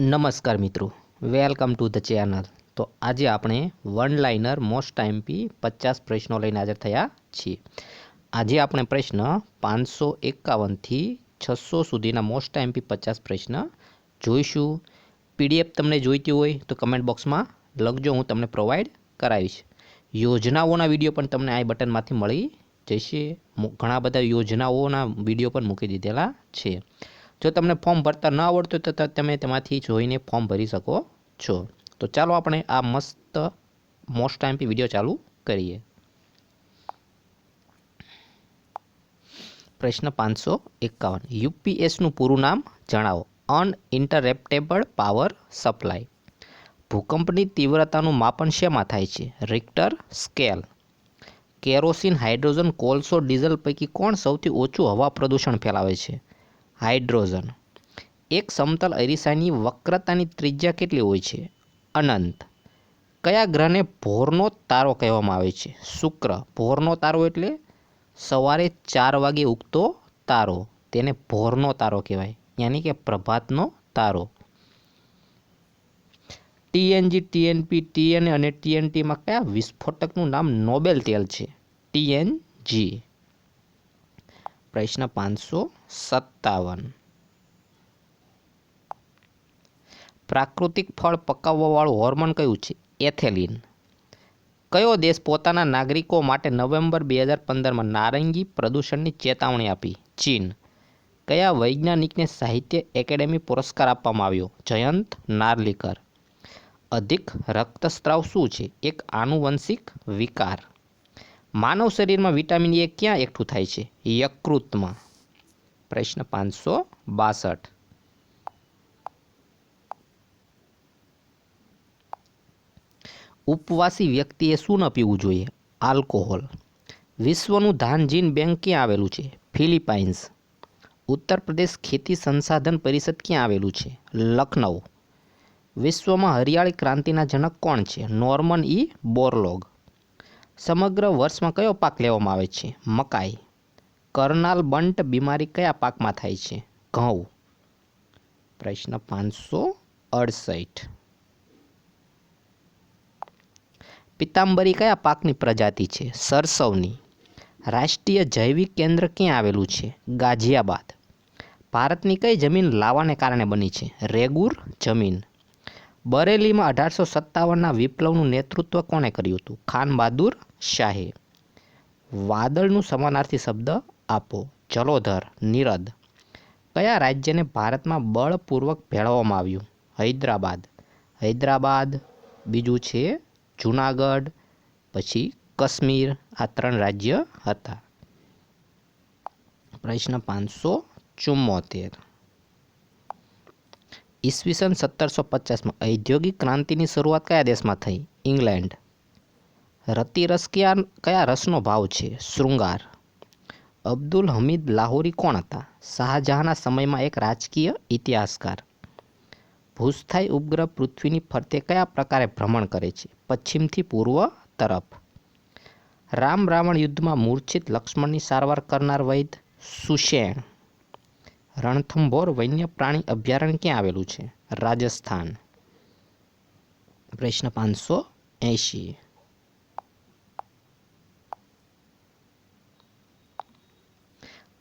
નમસ્કાર મિત્રો, welcome to the channel. તો આજે આપણે વન લાઇનર મોસ્ટ ટાઈમપી પચાસ પ્રશ્નો લઈને હાજર થયા છીએ. આજે આપણે પ્રશ્ન પાંચસો એકાવનથી છસો સુધીના મોસ્ટ ટાઈમપી પચાસ પ્રશ્ન જોઈશું. પીડીએફ તમને જોઈતી હોય તો કમેન્ટ બોક્સમાં લખજો, હું તમને પ્રોવાઈડ કરાવીશ. યોજનાઓના વીડિયો પણ તમને આ બટનમાંથી મળી જશે. ઘણા બધા યોજનાઓના વીડિયો પણ મૂકી દીધેલા છે. જો તમને ફોર્મ ભરતા ન આવડતું ત- તમે તેમાંથી જોઈને ફોર્મ ભરી શકો છો. તો ચાલો આપણે આ મસ્ત મોસ્ટ ટાઈમથી વીડિયો ચાલુ કરીએ. પ્રશ્ન પાંચસો એકાવન. યુપીએસનું પૂરું નામ જણાવો. અનઇન્ટરેપ્ટેબલ પાવર સપ્લાય. ભૂકંપની તીવ્રતાનું માપન શેમાં થાય છે? રિક્ટર સ્કેલ કેરોસીન, હાઇડ્રોજન, કોલસો, ડીઝલ પૈકી કોણ સૌથી ઓછું હવા પ્રદૂષણ ફેલાવે છે? હાઇડ્રોજન. એક સમતલ અરીસાની વક્રતાની ત્રિજ્યા કેટલી હોય છે? અનંત. કયા ગ્રહને ભોરનો તારો કહેવામાં આવે છે? શુક્ર. ભોરનો તારો એટલે સવારે ચાર વાગે ઉગતો તારો. તેને ભોરનો તારો કહેવાય. યાની કે પ્રભાતનો તારો. ટીએનજી, ટીએનપી ટીએન અને ટીએનટીમાં કયા વિસ્ફોટકનું નામ નોબેલ તેલ છે? ટીએનજી. પ્રશ્ન પાંચસો સત્તાવન. પ્રાકૃતિક ફળ પકાવવાવાળું હોર્મોન કયું છે? એથેલિન. કયો દેશ પોતાના નાગરિકો માટે નવેમ્બર બે હજાર પંદરમાં નારંગી પ્રદૂષણની ચેતવણી આપી? ચીન. કયા વૈજ્ઞાનિકને સાહિત્ય એકેડેમી પુરસ્કાર આપવામાં આવ્યો? જયંત નાર્લિકર. અધિક રક્તસ્રાવ શું છે? એક આનુવંશિક વિકાર. માનવ શરીરમાં વિટામિન એ ક્યાં એકઠું થાય છે? યકૃતમાં. પ્રશ્ન પાંચસો બાસઠ. ઉપવાસી વ્યક્તિએ શું ન પીવું જોઈએ? આલ્કોહોલ. વિશ્વનું ધાન જીન બેંક ક્યાં આવેલું છે? ફિલિપાઇન્સ. ઉત્તર પ્રદેશ ખેતી સંસાધન પરિષદ ક્યાં આવેલું છે? લખનઉ. વિશ્વમાં હરિયાળી ક્રાંતિના જનક કોણ છે? Norman E Borlaug. સમગ્ર વર્ષમાં કયો પાક લેવામાં આવે છે? મકાઈ. કરનાલ બંટ બીમારી કયા પાકમાં થાય છે? ઘઉં. પ્રશ્ન પાંચસો અડસઠ. પિતાંબરી કયા પાકની પ્રજાતિ છે? સરસવની. રાષ્ટ્રીય જૈવિક કેન્દ્ર ક્યાં આવેલું છે? ગાઝિયાબાદ. ભારતની કઈ જમીન લાવાને કારણે બની છે? રેગુર જમીન. બરેલીમાં અઢારસો સત્તાવનના વિપ્લવનું નેતૃત્વ કોણે કર્યું હતું? ખાન બહાદુર શાહે. વાદળનું સમાનાર્થી શબ્દ આપો. જલોધર નિરદ. કયા રાજ્યને ભારતમાં બળપૂર્વક ભેળવવામાં આવ્યું? હૈદરાબાદ. હૈદરાબાદ બીજું છે જુનાગઢ, પછી કાશ્મીર. આ ત્રણ રાજ્ય હતા. પ્રશ્ન પાંચસો ચુમ્મોતેર ઈસવીસન સત્તરસો પચાસમાં ઔદ્યોગિક ક્રાંતિની શરૂઆત કયા દેશમાં થઈ? ઇંગ્લેન્ડ. રતિરસ કયા કયા રસનો ભાવ છે? શૃંગાર. અબ્દુલ હમીદ લાહોરી કોણ હતા? શાહજહાંના સમયમાં એક રાજકીય ઇતિહાસકાર. ભૂસ્થાઈ ઉપગ્રહ પૃથ્વીની ફરતે કયા પ્રકારે ભ્રમણ કરે છે? પશ્ચિમથી પૂર્વ તરફ. રામ રાવણ યુદ્ધમાં મૂર્છિત લક્ષ્મણની સારવાર કરનાર વૈદ સુષેણ રણથંભોર વન્ય પ્રાણી અભયારણ્ય ક્યાં આવેલું છે? રાજસ્થાન. પ્રશ્ન પાંચસો એંશી.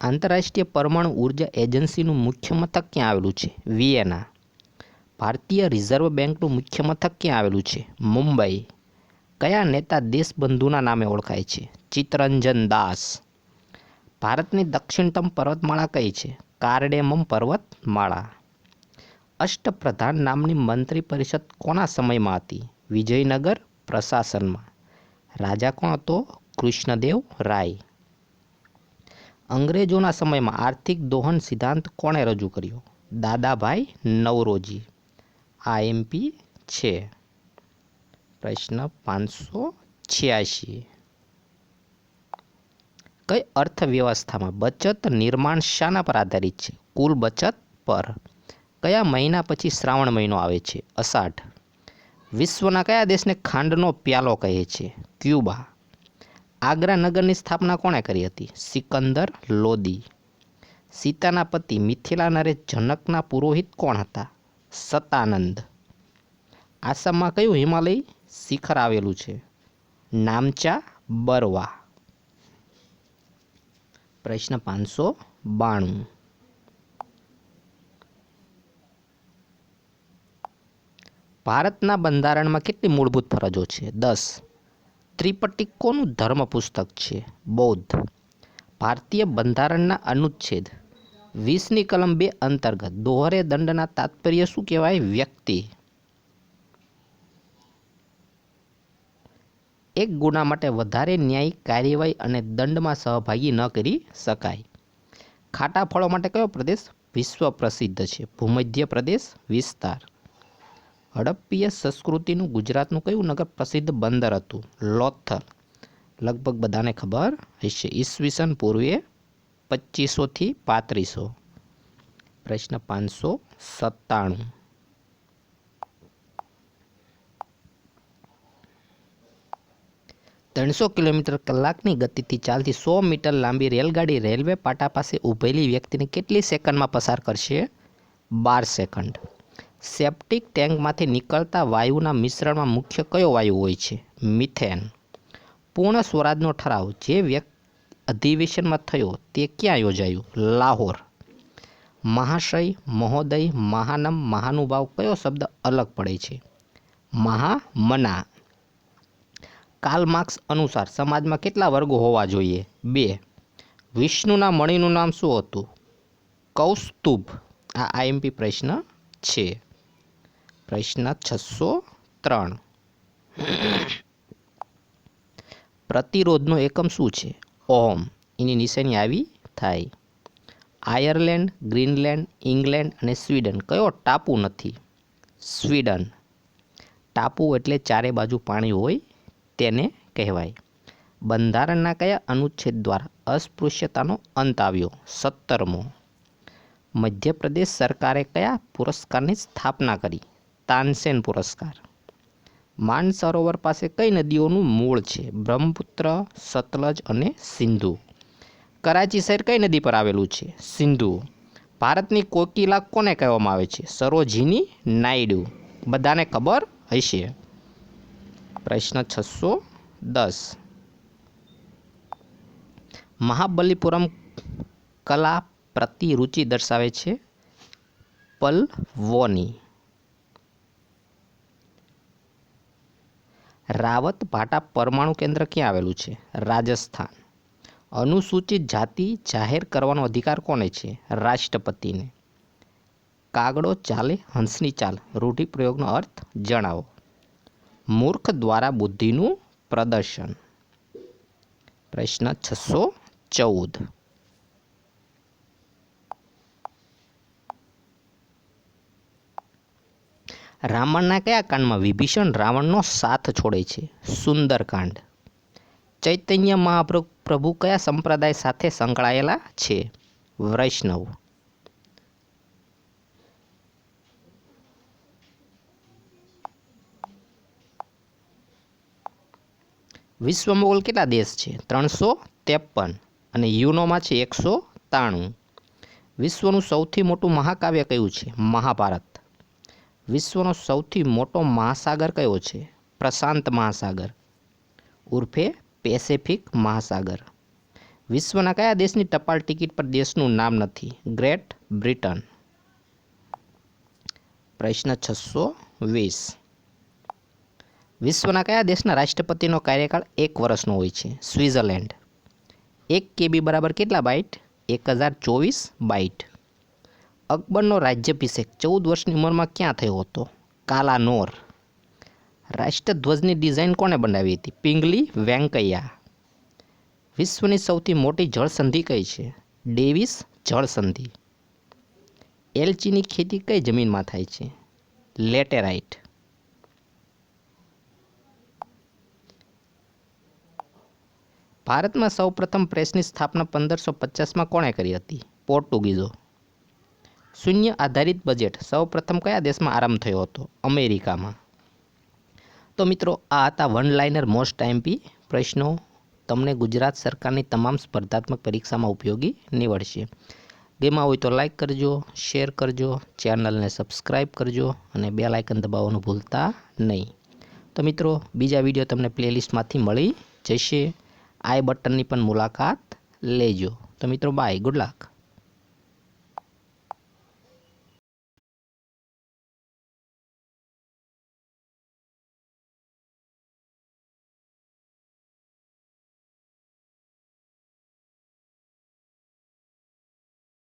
આંતરરાષ્ટ્રીય પરમાણુ ઊર્જા એજન્સીનું મુખ્ય મથક ક્યાં આવેલું છે? વિયેના. ભારતીય રિઝર્વ બેંકનું મુખ્ય મથક ક્યાં આવેલું છે? મુંબઈ. કયા નેતા દેશબંધુના નામે ઓળખાય છે? ચિત્તરંજન દાસ. ભારતની દક્ષિણતમ પર્વતમાળા કઈ છે? કાર્ડેમમ પર્વતમાળા અષ્ટપ્રધાન નામની મંત્રી પરિષદ કોના સમયમાં હતી? વિજયનગર પ્રશાસનમાં. રાજા કોણ હતો? કૃષ્ણદેવ રાય. અંગ્રેજોના સમયમાં આર્થિક દોહન સિદ્ધાંત કોણે રજૂ કર્યો? દાદાભાઈ નવરોજી. આ એમપી છે. પ્રશ્ન પાંચસો છ્યાસી કઈ અર્થવ્યવસ્થામાં બચત નિર્માણ શાના પર આધારિત છે? કુલ બચત પર કયા મહિના પછી શ્રાવણ મહિનો આવે છે? અષાઢ. વિશ્વના કયા દેશને ખાંડનો પ્યાલો કહે છે? ક્યુબા. આગ્રા નગરની સ્થાપના કોણે કરી હતી? સિકંદર લોદી. સીતાના પતિ મિથિલા નરેશ જનકના પુરોહિત કોણ હતા? સતાનંદ. આસામમાં કયું હિમાલય શિખર આવેલું છે? નામચા બરવા. પ્રશ્ન પાંચસો બાણું. ભારતના બંધારણમાં કેટલી મૂળભૂત ફરજો છે? દસ. ત્રિપટી કોનું ધર્મ પુસ્તક છે? બૌદ્ધ. ભારતીય બંધારણના અનુચ્છેદ. વીસની કલમ બે અંતર્ગત. દોહરે દંડના તાત્પર્ય શું કહેવાય? વ્યક્તિ. એક ગુના માટે વધારે ન્યાયિક કાર્યવાહી અને દંડમાં સહભાગી ન કરી શકાય. ખાટા ફળો માટે કયો પ્રદેશ વિશ્વ પ્રસિદ્ધ છે? ભૂમધ્ય પ્રદેશ, વિસ્તાર. હડપ્પીય સંસ્કૃતિનું ગુજરાતનું કયું નગર પ્રસિદ્ધ બંદર હતું? લોથલ. લગભગ બધાને ખબર હશે. ઈસવીસન પૂર્વે પચીસોથી પાંત્રીસો. પ્રશ્ન પાંચસો સત્તાણું. ત્રણસો કિલોમીટર કલાકની ગતિથી ચાલતી સો મીટર લાંબી રેલગાડી રેલવે પાટા પાસે ઊભેલી વ્યક્તિને કેટલી સેકન્ડમાં પસાર કરશે? બાર સેકન્ડ. સેપ્ટિક ટેન્કમાંથી નીકળતા વાયુના મિશ્રણમાં મુખ્ય કયો વાયુ હોય છે? મિથેન. પૂર્ણ સ્વરાજનો ઠરાવ. જે વ્યક્તિ અધિવેશનમાં થયો તે ક્યાં યોજાયું? લાહોર. મહાશય, મહોદય, મહાનમ, મહાનુભાવ કયો શબ્દ અલગ પડે છે? મહામના. કાર્લ માર્ક્સ અનુસાર સમાજમાં કેટલા વર્ગો હોવા જોઈએ? બે. વિષ્ણુના મણીનું નામ શું હતું? કૌસ્તુભ. આ આઈએમપી પ્રશ્ન છે. પ્રશ્ન છસો ત્રણ. પ્રતિરોધનો એકમ શું છે? ઓમ એની નિશાની આવી થાય. આયર્લેન્ડ, ગ્રીનલેન્ડ, ઇંગ્લેન્ડ અને સ્વીડન. કયો ટાપુ નથી? સ્વીડન. ટાપુ એટલે ચારે બાજુ પાણી હોય તેને કહેવાય. બંધારણના કયા અનુચ્છેદ દ્વારા અસ્પૃશ્યતાનો અંત આવ્યો? સત્તરમો. મધ્યપ્રદેશ સરકારે કયા પુરસ્કારની સ્થાપના કરી? તાનસેન પુરસ્કાર. માનસરોવર પાસે કઈ નદીઓનું મૂળ છે? બ્રહ્મપુત્ર, સતલજ અને સિંધુ. કરાચી શહેર કઈ નદી પર આવેલું છે? સિંધુ. ભારતની કોકિલા કોને કહેવામાં આવે છે? સરોજીની નાયડુ. બધાને ખબર હશે. પ્રશ્ન છસો દસ. મહાબલીપુરમ કલા પ્રતિ રુચિ દર્શાવે છે પલવોની. રાવત ભાટા પરમાણુ કેન્દ્ર ક્યાં આવેલું છે? રાજસ્થાન. અનુસૂચિત જાતિ જાહેર કરવાનો અધિકાર કોને છે? રાષ્ટ્રપતિને. કાગડો ચાલે, હંસની ચાલ. રૂઢિપ્રયોગનો અર્થ જણાવો. મૂર્ખ દ્વારા બુદ્ધિનું પ્રદર્શન. પ્રશ્ન છસો ચૌદ. રાવણના કયા કાંડમાં વિભીષણ રાવણનો સાથ છોડે છે? સુંદરકાંડ. ચૈતન્ય મહાપ્રભુ પ્રભુ કયા સંપ્રદાય સાથે સંકળાયેલા છે? વૈષ્ણવ. વિશ્વમાં કુલ કેટલા દેશ છે? ત્રણસો ત્રેપન અને યુનોમાં છે એકસો ત્રાણું. વિશ્વનું સૌથી મોટું મહાકાવ્ય કયું છે? મહાભારત. વિશ્વનો સૌથી મોટો મહાસાગર કયો છે? પ્રશાંત મહાસાગર. ઉર્ફે પેસેફિક મહાસાગર. વિશ્વના કયા દેશની ટપાલ ટિકિટ પર દેશનું નામ નથી? Great Britain. પ્રશ્ન છસો વીસ. વિશ્વના કયા દેશના રાષ્ટ્રપતિનો કાર્યકાળ એક વર્ષનો હોય છે? સ્વિટ્ઝરલેન્ડ. એક કેબી બરાબર કેટલા બાઇટ? એક હજાર ચોવીસ બાઇટ. અકબરનો રાજ્યાભિષેક ચૌદ વર્ષની ઉંમરમાં ક્યાં થયો હતો? કાલાનોર. રાષ્ટ્રધ્વજની ડિઝાઇન કોણે બનાવી હતી? પિંગલી વેંકૈયા. વિશ્વની સૌથી મોટી જળસંધિ કઈ છે? ડેવિસ જળસંધિ. એલચીની ખેતી કઈ જમીનમાં થાય છે? લેટેરાઇટ. ભારતમાં સૌપ્રથમ પ્રેસની સ્થાપના પંદરસો પચાસમાં કોણે કરી હતી? પોર્ટુગીઝો. શૂન્ય આધારિત બજેટ સૌપ્રથમ કયા દેશમાં આરંભ થયો હતો? અમેરિકામાં. તો મિત્રો, આ હતા વન લાઇનર મોસ્ટ ટાઈમપી પ્રશ્નો. તમને ગુજરાત સરકારની તમામ સ્પર્ધાત્મક પરીક્ષામાં ઉપયોગી નીવડશે. ગેમાં હોય તો લાઇક કરજો, શેર કરજો, ચેનલને સબસ્ક્રાઇબ કરજો અને બે લાઇકન દબાવવાનું ભૂલતા નહીં. તો મિત્રો, બીજા વીડિયો તમને પ્લેલિસ્ટમાંથી મળી જશે. આઈ બટનની પણ મુલાકાત લેજો. તો મિત્રો બાય ગુડ લક